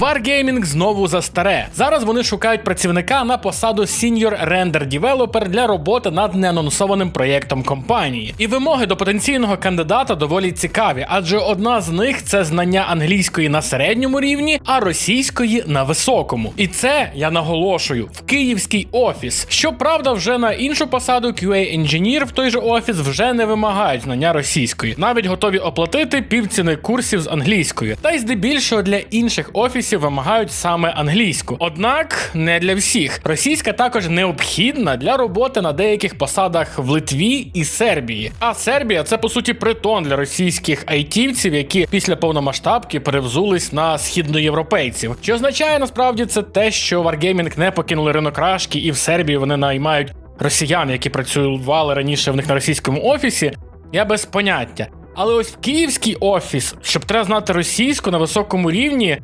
Wargaming знову за старе. Зараз вони шукають працівника на посаду Senior Render Developer для роботи над неанонсованим проєктом компанії. І вимоги до потенційного кандидата доволі цікаві, адже одна з них це знання англійської на середньому рівні, а російської на високому. І це я наголошую в київський офіс. Щоправда, вже на іншу посаду QA Engineer в той же офіс вже не вимагають знання російської, навіть готові оплатити півціни курсів з англійської. Та й здебільшого для інших офісів вимагають саме англійську. Однак не для всіх. Російська також необхідна для роботи на деяких посадах в Литві і Сербії. А Сербія це по суті притон для російських айтівців, які після повномасштабки перевзулись на східноєвропейців. Що означає насправді це те, що Wargaming не покинули ринок рашки, і в Сербії вони наймають росіян, які працювали раніше в них на російському офісі. Я без поняття. Але ось в київський офіс, щоб треба знати російську на високому рівні,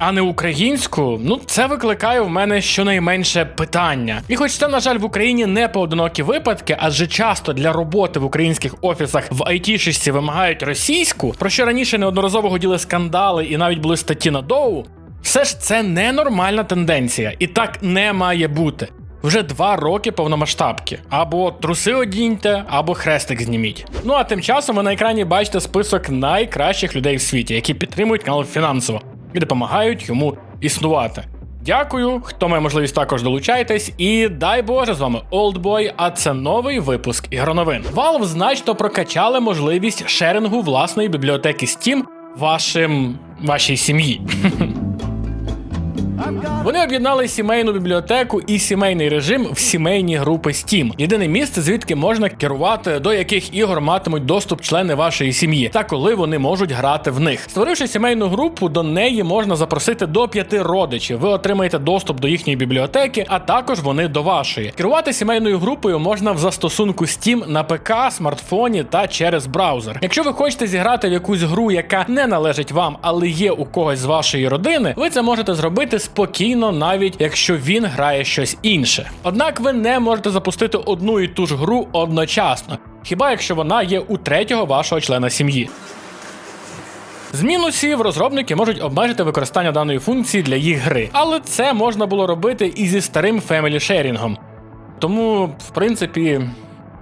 а не українську, ну це викликає в мене щонайменше питання. І хоч це, на жаль, в Україні не поодинокі випадки, адже часто для роботи в українських офісах в айтішечці вимагають російську, про що раніше неодноразово годіли скандали і навіть були статті на доу, все ж це ненормальна тенденція, і так не має бути. Вже два роки повномасштабки. Або труси одіньте, або хрестик зніміть. Ну а тим часом ви на екрані бачите список найкращих людей в світі, які підтримують канал фінансово і допомагають йому існувати. Дякую, хто має можливість також долучайтесь. І дай Боже, з вами Олдбой, а це новий випуск ігроновин. Valve значно прокачали можливість шерингу власної бібліотеки Steam вашим вашій сім'ї. Вони об'єднали сімейну бібліотеку і сімейний режим в сімейні групи Steam. Єдине місце, звідки можна керувати, до яких ігор матимуть доступ члени вашої сім'ї, та коли вони можуть грати в них. Створивши сімейну групу, до неї можна запросити до п'яти родичів. Ви отримаєте доступ до їхньої бібліотеки, а також вони до вашої. Керувати сімейною групою можна в застосунку Steam на ПК, смартфоні та через браузер. Якщо ви хочете зіграти в якусь гру, яка не належить вам, але є у когось з вашої родини, ви це можете зробити спокійно, навіть якщо він грає щось інше. Однак ви не можете запустити одну і ту ж гру одночасно, хіба якщо вона є у третього вашого члена сім'ї. З мінусів розробники можуть обмежити використання даної функції для їх гри, але це можна було робити і зі старим фемілі шерінгом. Тому, в принципі,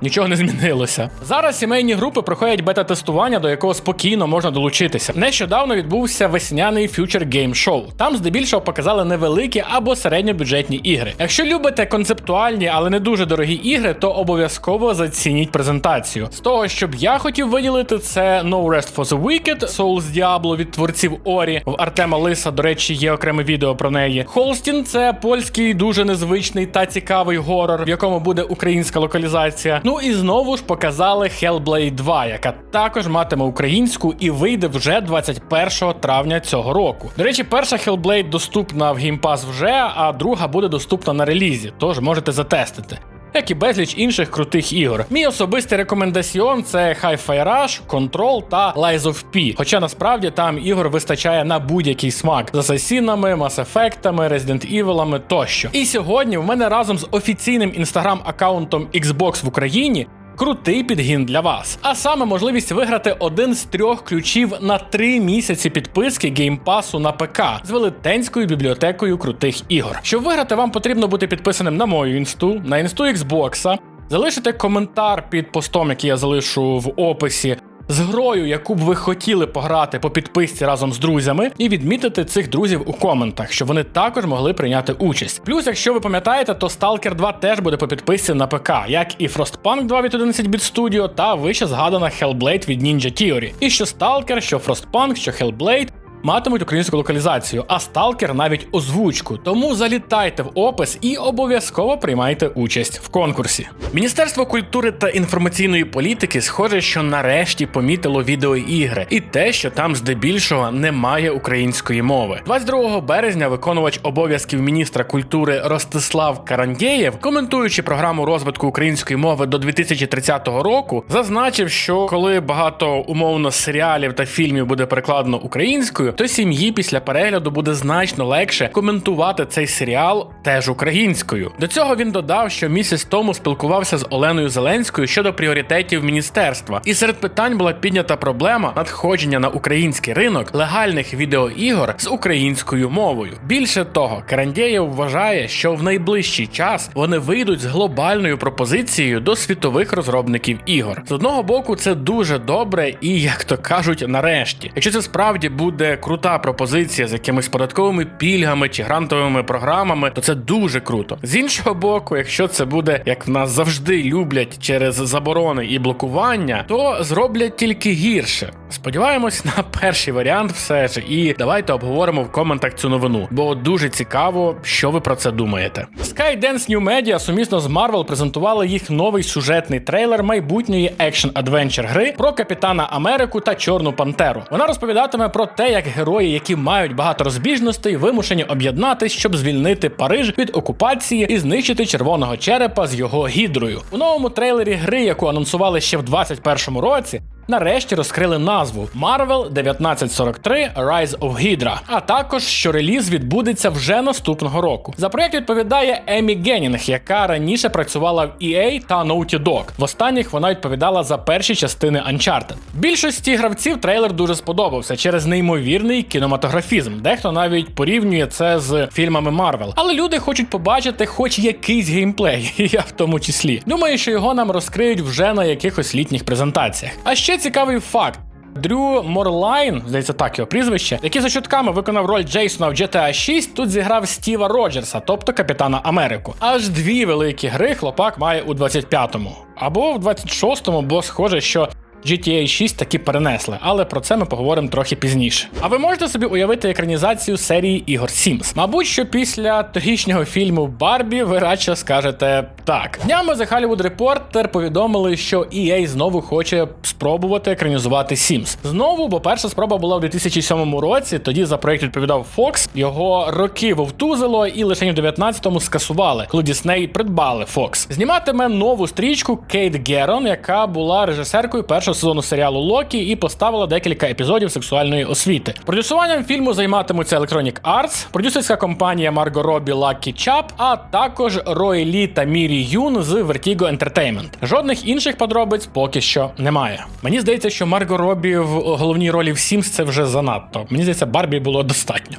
Нічого не змінилося. Зараз сімейні групи проходять бета-тестування, до якого спокійно можна долучитися. Нещодавно відбувся весняний Future Game Show. Там здебільшого показали невеликі або середньобюджетні ігри. Якщо любите концептуальні, але не дуже дорогі ігри, то обов'язково зацініть презентацію. З того, щоб я хотів виділити, це No Rest for the Wicked, Souls Diablo від творців Орі. В Артема Лиса, до речі, є окреме відео про неї. Холстін це польський дуже незвичний та цікавий горор, в якому буде українська локалізація. Ну і знову ж показали Hellblade 2, яка також матиме українську і вийде вже 21 травня цього року. До речі, перша Hellblade доступна в Game Pass вже, а друга буде доступна на релізі, тож можете затестити. Як і безліч інших крутих ігор. Мій особистий рекомендаціон це Hi-Fi Rush, Control та Lies of P. Хоча насправді там ігор вистачає на будь-який смак з асасінами, Mass Effect, Resident Evil тощо. І сьогодні в мене разом з офіційним інстаграм-аккаунтом Xbox в Україні крутий підгін для вас. А саме можливість виграти один з трьох ключів на три місяці підписки геймпасу на ПК з велетенською бібліотекою крутих ігор. Щоб виграти, вам потрібно бути підписаним на мою інсту, на інсту Xbox, залишити коментар під постом, який я залишу в описі. З грою, яку б ви хотіли пограти по підписці разом з друзями, і відмітити цих друзів у коментах, щоб вони також могли прийняти участь. Плюс, якщо ви пам'ятаєте, то Stalker 2 теж буде по підписці на ПК, як і Frostpunk 2 від 11-bit Studio та вище згадана Hellblade від Ninja Theory. І що Stalker, що Frostpunk, що Hellblade матимуть українську локалізацію, а Stalker навіть озвучку. Тому залітайте в опис і обов'язково приймайте участь в конкурсі. Міністерство культури та інформаційної політики схоже, що нарешті помітило відеоігри, і те, що там здебільшого немає української мови. 22 березня виконувач обов'язків міністра культури Ростислав Карандєєв, коментуючи програму розвитку української мови до 2030 року, зазначив, що коли багато умовно серіалів та фільмів буде перекладено українською, то сім'ї після перегляду буде значно легше коментувати цей серіал теж українською. До цього він додав, що місяць тому спілкувався з Оленою Зеленською щодо пріоритетів міністерства, і серед питань була піднята проблема надходження на український ринок легальних відеоігор з українською мовою. Більше того, Карандєєв вважає, що в найближчий час вони вийдуть з глобальною пропозицією до світових розробників ігор. З одного боку, це дуже добре, і як то кажуть, нарешті, якщо це справді буде крута пропозиція з якимись податковими пільгами чи грантовими програмами, то це дуже круто. З іншого боку, якщо це буде як в нас завжди люблять через заборони і блокування, то зроблять тільки гірше. Сподіваємось на перший варіант, все ж, і давайте обговоримо в коментах цю новину, бо дуже цікаво, що ви про це думаєте. Skydance New Media сумісно з Marvel презентували їх новий сюжетний трейлер майбутньої екшн адвенчер гри про капітана Америку та Чорну Пантеру. Вона розповідатиме про те, як герої, які мають багато розбіжностей, вимушені об'єднатись, щоб звільнити Париж від окупації і знищити червоного черепа з його гідрою. У новому трейлері гри, яку анонсували ще в 2021 році. Нарешті розкрили назву Marvel 1943 Rise of Hydra, а також що реліз відбудеться вже наступного року. За проект відповідає Емі Геннінг, яка раніше працювала в EA та Naughty Dog. В останніх вона відповідала за перші частини Uncharted. Більшості гравців трейлер дуже сподобався через неймовірний кінематографізм. Дехто навіть порівнює це з фільмами Marvel. Але люди хочуть побачити хоч якийсь геймплей, я в тому числі. Думаю, що його нам розкриють вже на якихось літніх презентаціях. А ще цікавий факт. Дрю Морлайн, здається, так його прізвище, який за чутками виконав роль Джейсона в GTA 6, тут зіграв Стіва Роджерса, тобто Капітана Америку. Аж дві великі гри хлопак має у 25-му. Або в 26-му, бо схоже, що GTA 6 таки перенесли, але про це ми поговоримо трохи пізніше. А ви можете собі уявити екранізацію серії ігор Sims? Мабуть, що після торгічнього фільму Барбі ви радше скажете так. Днями The Hollywood Reporter повідомили, що EA знову хоче спробувати екранізувати Sims. Знову, бо перша спроба була в 2007 році. Тоді за проект відповідав Fox. Його роки вовтузило і лише в 19-му скасували, коли Disney придбали Fox. Зніматиме нову стрічку Кейт Герон, яка була режисеркою першого сезону серіалу Локі і поставила декілька епізодів сексуальної освіти. Продюсуванням фільму займатимуться Electronic Arts, продюсерська компанія Марго Робі Lucky Чап, а також Рой Лі та Мірі Юн з Vertigo Entertainment. Жодних інших подробиць поки що немає. Мені здається, що Марго Робі в головній ролі в Sims це вже занадто. Мені здається, Барбі було достатньо.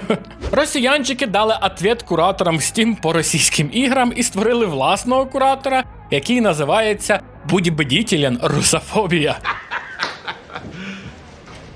Росіянчики дали ответ кураторам в Steam по російським іграм і створили власного куратора, який називається Будь бдітелен, русофобія.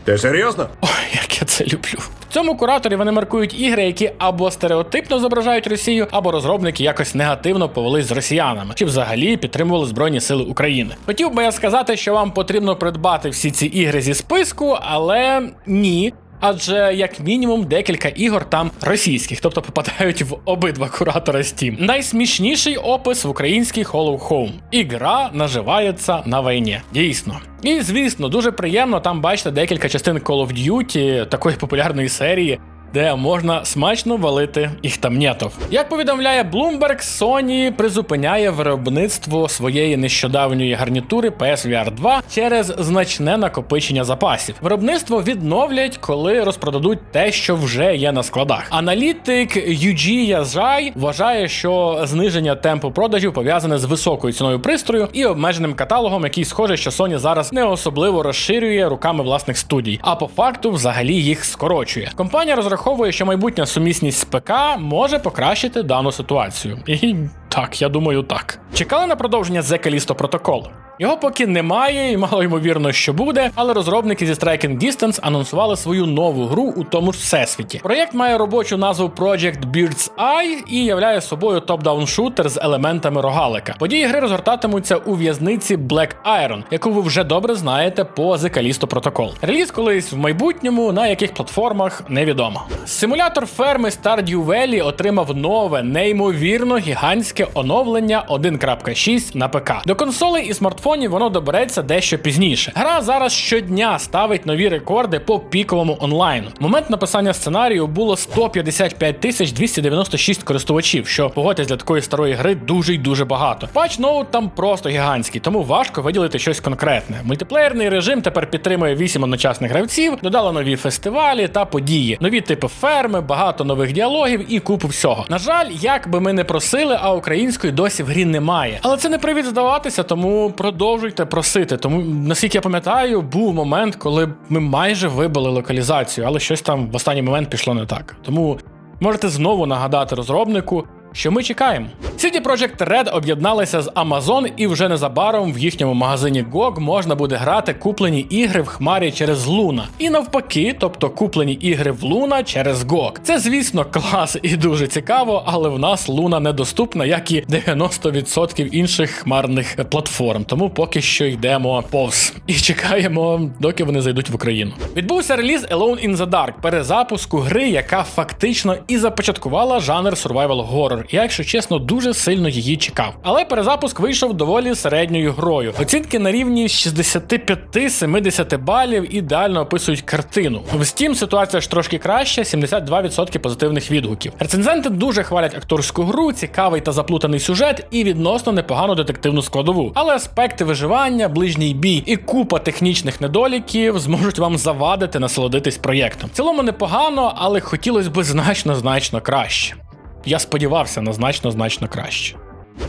Ти серйозно? Ой, як я це люблю. В цьому кураторі вони маркують ігри, які або стереотипно зображають Росію, або розробники якось негативно повелись з росіянами, чи взагалі підтримували Збройні Сили України. Хотів би я сказати, що вам потрібно придбати всі ці ігри зі списку, але ні. Адже як мінімум декілька ігор там російських, тобто попадають в обидва куратора Steam. Найсмішніший опис в українській Hollow Home. Ігра наживається на війні. Дійсно. І звісно, дуже приємно там бачити декілька частин Call of Duty, такої популярної серії. Де можна смачно валити іхтамнєтов. Як повідомляє Bloomberg, Sony призупиняє виробництво своєї нещодавньої гарнітури PSVR 2 через значне накопичення запасів. Виробництво відновлять, коли розпродадуть те, що вже є на складах. Аналітик Юджі Язай вважає, що зниження темпу продажів пов'язане з високою ціною пристрою і обмеженим каталогом, який схоже, що Sony зараз не особливо розширює руками власних студій, а по факту взагалі їх скорочує. Компанія розраховує, що майбутня сумісність з ПК може покращити дану ситуацію. І так, я думаю, так. Чекали на продовження The Callisto Protocol? Його поки немає, і мало ймовірно, що буде, але розробники зі Striking Distance анонсували свою нову гру у тому ж всесвіті. Проєкт має робочу назву Project Bird's Eye і являє собою топ-даун шутер з елементами рогалика. Події гри розгортатимуться у в'язниці Black Iron, яку ви вже добре знаєте по The Callisto Protocol. Реліз колись в майбутньому, на яких платформах невідомо. Симулятор ферми Stardew Valley отримав нове, неймовірно гігантське оновлення 1.6 на ПК. До консолей і смартфонів воно добереться дещо пізніше. Гра зараз щодня ставить нові рекорди по піковому онлайну. Момент написання сценарію було 155 тисяч 296 користувачів, що погодьтесь для такої старої гри дуже й дуже багато. Патч ноут там просто гігантський, тому важко виділити щось конкретне. Мультиплеєрний режим тепер підтримує 8 одночасних гравців, додала нові фестивалі та події, нові типи ферми, багато нових діалогів і купу всього. На жаль, як би ми не просили, а української досі в грі немає. Але це не привід здаватися, тому продовжуйте просити. Тому наскільки я пам'ятаю, був момент, коли ми майже вибили локалізацію, але щось там в останній момент пішло не так. Тому можете знову нагадати розробнику. Що ми чекаємо? CD Projekt Red об'єдналися з Amazon і вже незабаром в їхньому магазині GOG можна буде грати куплені ігри в хмарі через Luna. І навпаки, тобто куплені ігри в Luna через GOG. Це, звісно, клас і дуже цікаво, але в нас Luna недоступна, як і 90% інших хмарних платформ. Тому поки що йдемо повз і чекаємо, доки вони зайдуть в Україну. Відбувся реліз Alone in the Dark, перезапуску гри, яка фактично і започаткувала жанр survival horror. Я, якщо чесно, дуже сильно її чекав. Але перезапуск вийшов доволі середньою грою. Оцінки на рівні 65-70 балів ідеально описують картину. В Steam ситуація ж трошки краща, 72% позитивних відгуків. Рецензенти дуже хвалять акторську гру, цікавий та заплутаний сюжет і відносно непогану детективну складову. Але аспекти виживання, ближній бій і купа технічних недоліків зможуть вам завадити насолодитись проєктом. В цілому непогано, але хотілося б значно значно краще. Я сподівався на значно значно краще.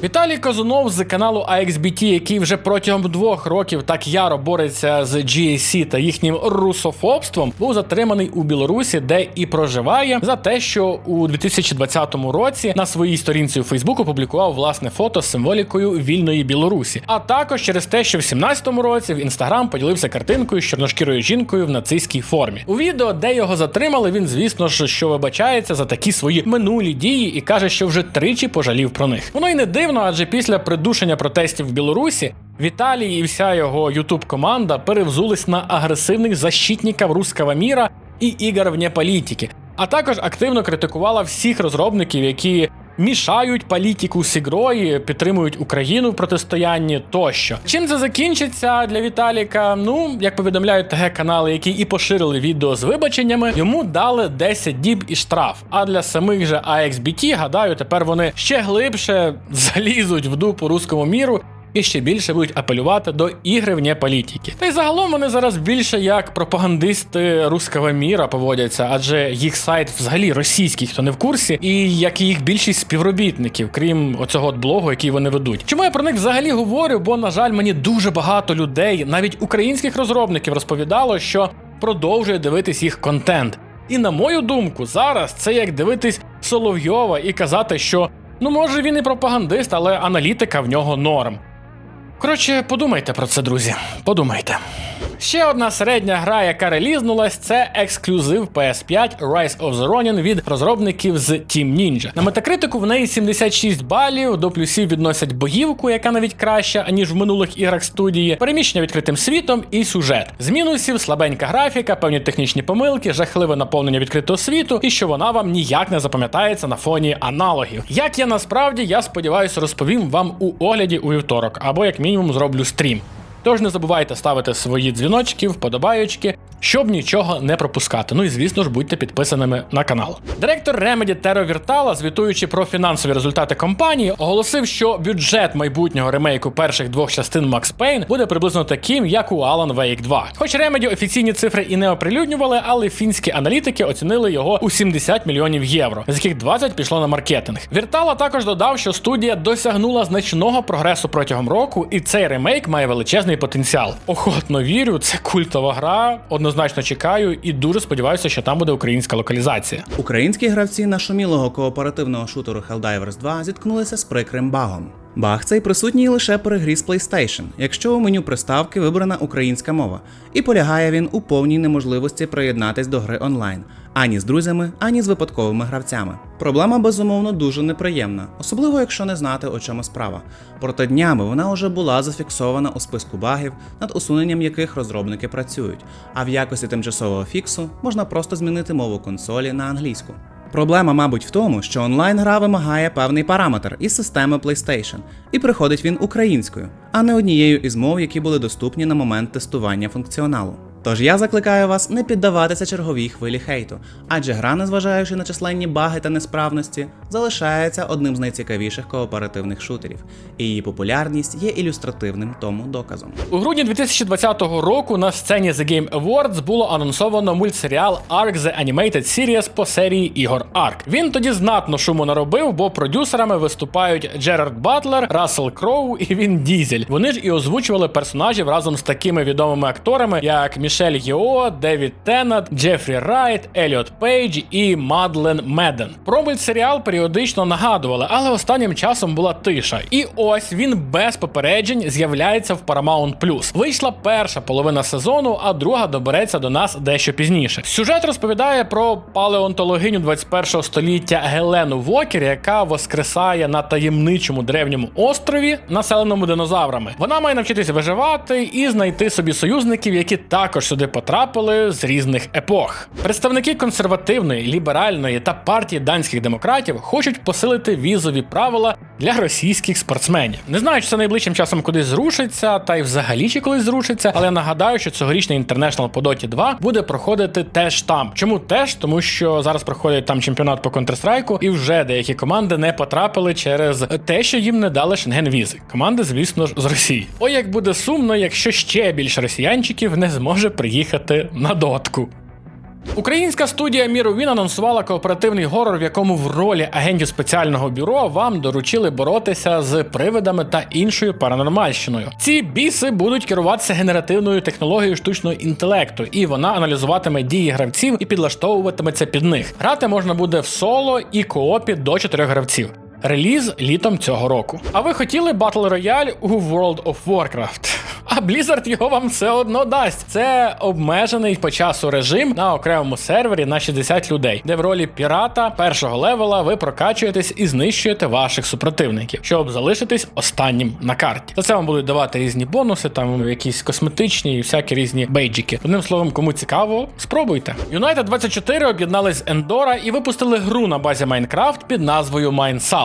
Віталій Козунов з каналу AXBT, який вже протягом двох років так яро бореться з GAC та їхнім русофобством, був затриманий у Білорусі, де і проживає, за те, що у 2020 році на своїй сторінці у Фейсбуку публікував власне фото з символікою вільної Білорусі, а також через те, що в 2017 році в інстаграм поділився картинкою з чорношкірою жінкою в нацистській формі. У відео, де його затримали, він, звісно ж, що вибачається за такі свої минулі дії і каже, що вже тричі пожалів про них. Воно й не дивно, адже після придушення протестів в Білорусі Віталій і вся його ютуб команда перевзулись на агресивних защитників руского міра і ігор вне політики, а також активно критикувала всіх розробників, які мішають політику з ігрою, підтримують Україну в протистоянні тощо. Чим це закінчиться для Віталіка? Ну, як повідомляють ТГ канали, які і поширили відео з вибаченнями, йому дали 10 діб і штраф. А для самих же AXBT, гадаю, тепер вони ще глибше залізуть в дупу руському міру. І ще більше будуть апелювати до ігри вне політики. Та й загалом вони зараз більше як пропагандисти руського міра поводяться, адже їх сайт взагалі російський, хто не в курсі, і як і їх більшість співробітників, крім оцього от блогу, який вони ведуть. Чому я про них взагалі говорю? Бо, на жаль, мені дуже багато людей, навіть українських розробників, розповідало, що продовжує дивитись їх контент. І на мою думку, зараз це як дивитись Соловйова і казати, що ну може він і пропагандист, але аналітика в нього норм. Коротше, подумайте про це, друзі. Подумайте. Ще одна середня гра, яка релізнулась, це ексклюзив PS5 Rise of the Ronin від розробників з Team Ninja. На метакритику в неї 76 балів, до плюсів відносять боївку, яка навіть краща, аніж в минулих іграх студії, переміщення відкритим світом і сюжет. З мінусів слабенька графіка, певні технічні помилки, жахливе наповнення відкритого світу, і що вона вам ніяк не запам'ятається на фоні аналогів. Як я насправді, я сподіваюся, розповім вам у огляді у вівторок, або як мінімум зроблю стрім. Тож не забувайте ставити свої дзвіночки, вподобаючки, щоб нічого не пропускати. Ну і звісно ж будьте підписаними на канал. Директор Remedy Теро Віртала, звітуючи про фінансові результати компанії, оголосив, що бюджет майбутнього ремейку перших двох частин Max Payne буде приблизно таким, як у Alan Wake 2. Хоч Remedy офіційні цифри і не оприлюднювали, але фінські аналітики оцінили його у 70 мільйонів євро, з яких 20 пішло на маркетинг. Віртала також додав, що студія досягнула значного прогресу протягом року, і цей ремейк має величезний потенціал. Охотно вірю, це культова гра. Однозначно чекаю і дуже сподіваюся, що там буде українська локалізація. Українські гравці нашумілого кооперативного шутеру Helldivers 2 зіткнулися з прикрим багом. Баг цей присутній лише при грі з PlayStation, якщо у меню приставки вибрана українська мова, і полягає він у повній неможливості приєднатись до гри онлайн ані з друзями, ані з випадковими гравцями. Проблема безумовно дуже неприємна, особливо якщо не знати, у чому справа. Проте днями вона вже була зафіксована у списку багів, над усуненням яких розробники працюють, а в якості тимчасового фіксу можна просто змінити мову консолі на англійську. Проблема, мабуть, в тому, що онлайн-гра вимагає певний параметр із системи PlayStation, і приходить він українською, а не однією із мов, які були доступні на момент тестування функціоналу. Тож я закликаю вас не піддаватися черговій хвилі хейту, адже гра, незважаючи на численні баги та несправності, залишається одним з найцікавіших кооперативних шутерів, і її популярність є ілюстративним тому доказом. У грудні 2020 року на сцені The Game Awards було анонсовано мультсеріал Ark The Animated Series по серії ігор Ark. Він тоді знатно шуму наробив, бо продюсерами виступають Джерард Батлер, Рассел Кроу і Він Дізель. Вони ж і озвучували персонажів разом з такими відомими акторами, як Мішель Єо, Девід Теннет, Джефрі Райт, Еліот Пейдж і Мадлен Меден. Про мультсеріал періодично нагадували, але останнім часом була тиша. І ось він без попереджень з'являється в Paramount+. Вийшла перша половина сезону, а друга добереться до нас дещо пізніше. Сюжет розповідає про палеонтологиню 21-го століття Гелену Вокер, яка воскресає на таємничому древньому острові, населеному динозаврами. Вона має навчитися виживати і знайти собі союзників, які також сюди потрапили з різних епох. Представники консервативної, ліберальної та партії данських демократів хочуть посилити візові правила для російських спортсменів. Не знаю, чи це найближчим часом кудись зрушиться, та й взагалі чи колись зрушиться, але нагадаю, що цьогорічний International по Dota 2 буде проходити теж там. Чому теж? Тому що зараз проходить там чемпіонат по Counter-Strike, і вже деякі команди не потрапили через те, що їм не дали шенген візи. Команди, звісно ж, з Росії. Ой, як буде сумно, якщо ще більше росіянчиків не зможе приїхати на дотку. Українська студія Міровін анонсувала кооперативний горор, в якому в ролі агентів спеціального бюро вам доручили боротися з привидами та іншою паранормальщиною. Ці біси будуть керуватися генеративною технологією штучного інтелекту, і вона аналізуватиме дії гравців і підлаштовуватиметься під них. Грати можна буде в соло і коопі до чотирьох гравців. Реліз літом цього року. А ви хотіли Battle Royale у World of Warcraft? А Blizzard його вам все одно дасть. Це обмежений по часу режим на окремому сервері на 60 людей, де в ролі пірата першого левела ви прокачуєтесь і знищуєте ваших супротивників, щоб залишитись останнім на карті. За це вам будуть давати різні бонуси, там якісь косметичні і всякі різні бейджики. Одним словом, кому цікаво, спробуйте. United 24 об'єднались з Endora і випустили гру на базі Minecraft під назвою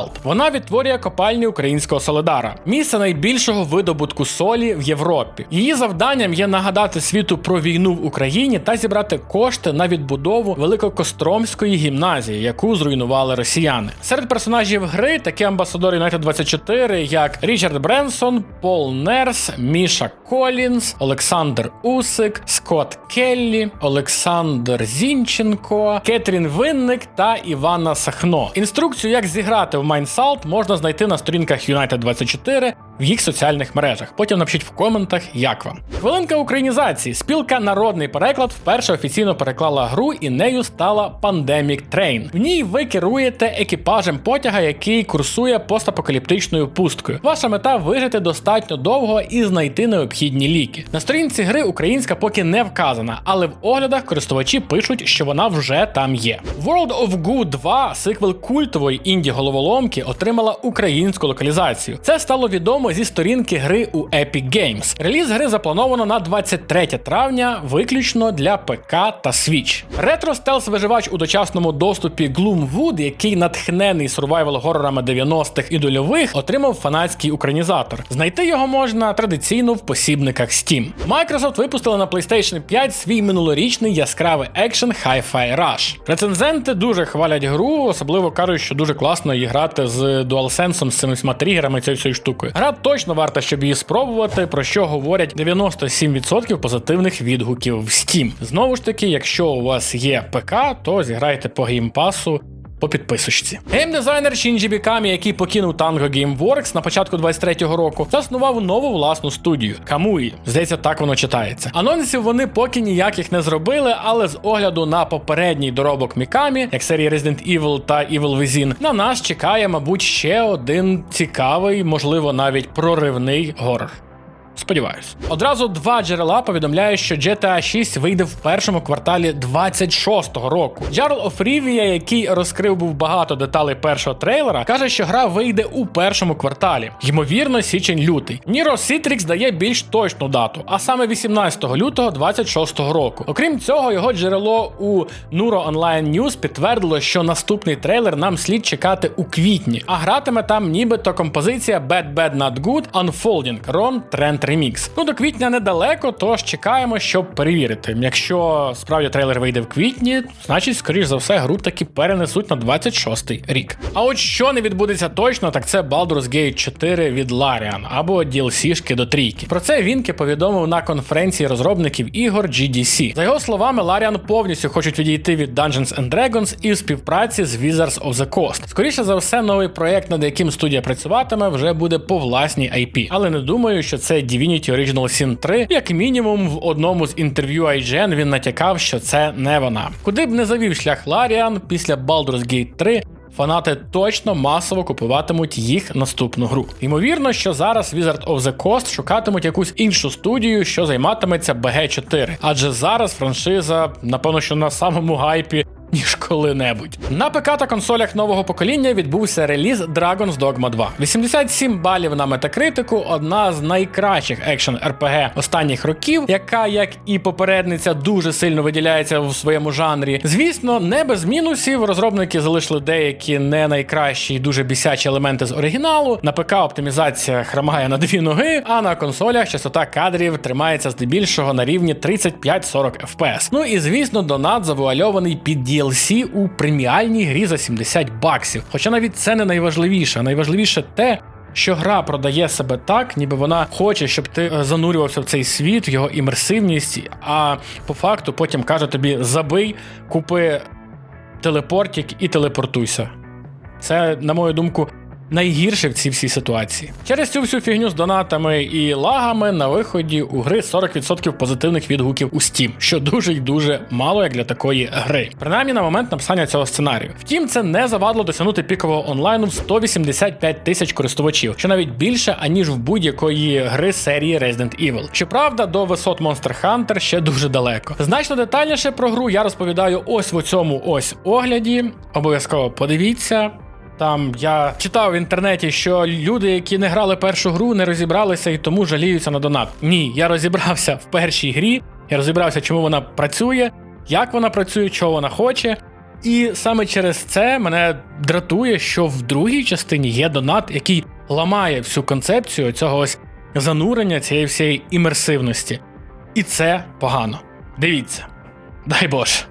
MineSalt. Вона відтворює копальні українського солидара, місце найбільшого видобутку солі в Європі. Її завданням є нагадати світу про війну в Україні та зібрати кошти на відбудову Великокостромської гімназії, яку зруйнували росіяни. Серед персонажів гри такі амбасадори United 24, як Річард Бренсон, Пол Нерс, Міша Колінс, Олександр Усик, Скотт Келлі, Олександр Зінченко, Кетрін Винник та Івана Сахно. Інструкцію, як зіграти в Майнсалт, можна знайти на сторінках United 24 в їх соціальних мережах. Потім напишіть в коментах, як вам. Хвилинка українізації. Спілка Народний переклад вперше офіційно переклала гру, і нею стала Pandemic Train. В ній ви керуєте екіпажем потяга, який курсує постапокаліптичною пусткою. Ваша мета вижити достатньо довго і знайти необхідні ліки. На сторінці гри українська поки не вказана, але в оглядах користувачі пишуть, що вона вже там є. World of Goo 2, сиквел культової інді головоломки, отримала українську локалізацію. Це стало відомо зі сторінки гри у Epic Games. Реліз гри заплановано на 23 травня, виключно для ПК та Switch. Ретро стелс виживач у дочасному доступі Gloomwood, який натхнений сурвайвал горорами 90-х і дольових, отримав фанатський українізатор. Знайти його можна традиційно в посібниках Steam. Microsoft випустила на PlayStation 5 свій минулорічний яскравий екшен Hi-Fi Rush. Рецензенти дуже хвалять гру, особливо кажуть, що дуже класно її грати з DualSense, з цими тригерами цією штукою. Гра точно варта, щоб її спробувати, про що говорять 97% позитивних відгуків в Steam. Знову ж таки, якщо у вас є ПК, то зіграйте по геймпасу. По підписочці. Геймдизайнер Шінджі Бікамі, який покинув Tango Gameworks на початку 23-го року, заснував нову власну студію Камуї. Здається, так воно читається. Анонсів вони поки ніяких не зробили, але з огляду на попередній доробок Мікамі, як серії Resident Evil та Evil Within, на нас чекає, мабуть, ще один цікавий, можливо, навіть проривний горор. Сподіваюсь, одразу два джерела повідомляють, що GTA 6 вийде в першому кварталі 26-го року. Джарл Офрівія, який розкрив був багато деталей першого трейлера, каже, що гра вийде у першому кварталі. Ймовірно, січень-лютий. Ніро Citrix дає більш точну дату, а саме 18 лютого 26-го року. Окрім цього, його джерело у Nuro Online News підтвердило, що наступний трейлер нам слід чекати у квітні, а гратиме там нібито композиція Bad Bad Not Good Unfolding Ron Trent Variant Remix. Ну до квітня недалеко, тож чекаємо, щоб перевірити. Якщо справді трейлер вийде в квітні, значить, скоріш за все, гру таки перенесуть на 26-й рік. А от що не відбудеться точно, так це Baldur's Gate 4 від Larian або DLC-шки до трійки. Про це Вінки повідомив на конференції розробників ігор GDC. За його словами, Larian повністю хочуть відійти від Dungeons and Dragons і в співпраці з Wizards of the Coast. Скоріше за все, новий проект, над яким студія працюватиме, вже буде по власній IP. Але не думаю, що це Divinity Original Sin 3. Як мінімум, в одному з інтерв'ю IGN він натякав, що це не вона. Куди б не завів шлях Larian після Baldur's Gate 3, Фанати точно масово купуватимуть їх наступну гру. Ймовірно, що зараз Wizard of the Coast шукатимуть якусь іншу студію, що займатиметься BG4. Адже зараз франшиза, напевно, що на самому гайпі. Ніж коли-небудь. На ПК та консолях нового покоління відбувся реліз Dragon's Dogma 2. 87 балів на метакритику, одна з найкращих екшен RPG останніх років, яка, як і попередниця, дуже сильно виділяється в своєму жанрі. Звісно, не без мінусів. Розробники залишили деякі не найкращі і дуже бісячі елементи з оригіналу. На ПК оптимізація хромає на дві ноги, а на консолях частота кадрів тримається здебільшого на рівні 35-40 FPS. Ну і звісно, донат завуальований під DLC у преміальній грі за 70 баксів. Хоча навіть це не найважливіше. Найважливіше те. Що гра продає себе так, ніби вона хоче, щоб ти е, занурювався в цей світ, в його імерсивність, а по факту потім каже тобі: забий, купи телепортик і телепортуйся. Це, на мою думку, найгірше в цій всій ситуації. Через цю всю фігню з донатами і лагами на виході у гри 40% позитивних відгуків у Steam, що дуже й дуже мало як для такої гри. Принаймні на момент написання цього сценарію. Втім, це не завадило досягнути пікового онлайну в 185 тисяч користувачів, що навіть більше аніж в будь-якої гри серії Resident Evil. Щоправда, до висот Monster Hunter ще дуже далеко. Значно детальніше про гру я розповідаю ось в цьому ось огляді. Обов'язково подивіться. Там я читав в інтернеті, що люди, які не грали першу гру, не розібралися і тому жаліються на донат. Ні, я розібрався в першій грі, я розібрався, чому вона працює, як вона працює, чого вона хоче. І саме через це мене дратує, що в другій частині є донат, який ламає всю концепцію цього ось занурення цієї всієї імерсивності. І це погано. Дивіться, дай Боже.